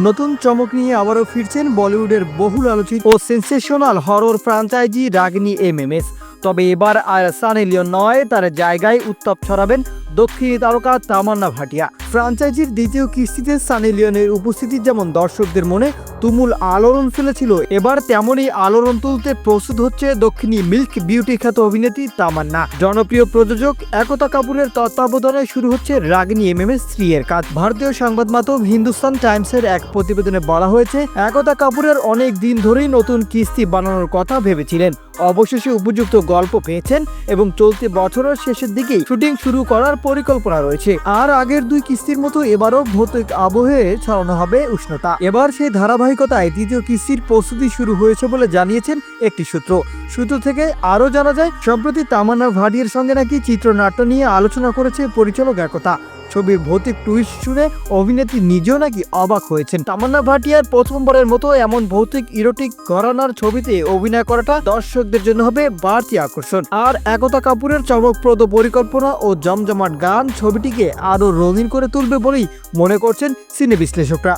নতুন চমক নিয়ে আবারও ফিরছেন বলিউডের বহুল আলোচিত ও sensational horror franchise Ragini MMS তবে এবার আর সানি লিওন নয়, তার জায়গায় উত্তাপ ছড়াবেন দক্ষিণী তারকা তামান্না ভাটিয়া। ফ্রাঞ্চাইজির দ্বিতীয় কিস্তিতে সানি লিওনের উপস্থিতি যেমন দর্শকদের মনে তুমুল আলোড়ন ফেলেছিল, এবার তেমনই আলোড়ন তুলতে প্রস্তুত হচ্ছে দক্ষিণী মিল্ক বিউটি খ্যাত অভিনেত্রী তামান্না। জনপ্রিয় প্রযোজক একতা কাপুরের তত্ত্বাবধানে শুরু হচ্ছে রাগিনী এমএমএস থ্রি এর কাজ। ভারতীয় সংবাদ মাধ্যম হিন্দুস্তান টাইমসের এক প্রতিবেদনে বলা হয়েছে, একতা কাপুরের অনেক দিন ধরেই নতুন কিস্তি বানানোর কথা ভেবেছিলেন। অবশেষে উপযুক্ত গল্প পেয়েছেন এবং চলতি বছরের শেষের দিকেই শুটিং শুরু করার পরিকল্পনা রয়েছে। আর আগের দুই কিস্তির মতো এবারও ভৌতিক আবহে ছড়ানো হবে উষ্ণতা। এবার সেই ধারাবাহিকতায় দ্বিতীয় কিস্তির প্রস্তুতি শুরু হয়েছে বলে জানিয়েছেন একটি সূত্র। সূত্র থেকে আরও জানা যায়, সম্প্রতি তামান্না ভাটিয়ার সঙ্গে নাকি চিত্রনাট্য নিয়ে আলোচনা করেছে পরিচালক একতা। ছবির ভৌতিক টুইস্ট শুনে অভিনেত্রী নিজেও নাকি অবাক হয়েছেন। তামান্না ভাটিয়ার প্রথমবারের মতো এমন ভৌতিক ইরোটিক ঘরানার ছবিতে অভিনয় করাটা দর্শকদের জন্য হবে বাড়তি আকর্ষণ। আর একতা কাপুরের চমকপ্রদ পরিকল্পনা ও জমজমাট গান ছবিটিকে আরও রঙিন করে তুলবে বলেই মনে করছেন সিনে বিশ্লেষকরা।